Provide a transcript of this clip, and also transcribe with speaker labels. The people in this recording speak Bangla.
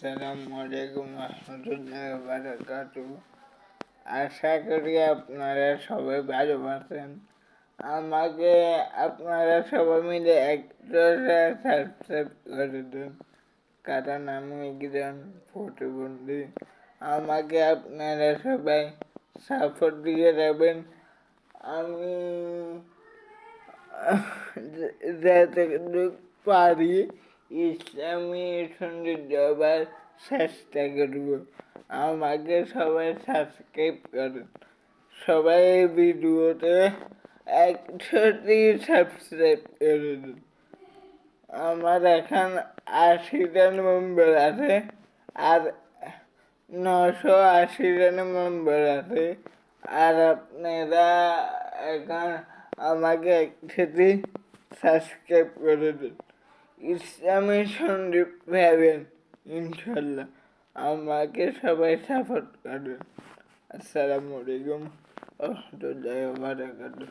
Speaker 1: আসসালামু আলাইকুম রহমতুল্লাহ বারাকাত আশা করি আপনারা সবাই ভালো আছেন। আমাকে আপনারা সবাই মিলে একটা সাবস্ক্রাইব করে দেন। কারণ আমি একজন প্রতিবন্ধী। আমাকে আপনারা সবাই সাপোর্ট দিয়ে যাবেন আমি যাতে পারি। ইসলামী সৌন্দর্য আবার চেষ্টা করব। আমাকে সবাই সাবস্ক্রাইব করুন। সবাই ভিডিওতে একশোটি সাবস্ক্রাইব করে দিন আমার এখন আশিটা নম্বর আছে আর নশো আশিটা নম্বর আছে। আর আপনারা এখন আমাকে একসাথে সাবস্ক্রাইব করে দিন। ইসলামী সন্দীপ ভাবেন ইনশাল্লাহ আমাকে সবাই সাপোর্ট করবেন। আসসালামু আলাইকুম রহমতুল্লাহ বারাকাতুহ।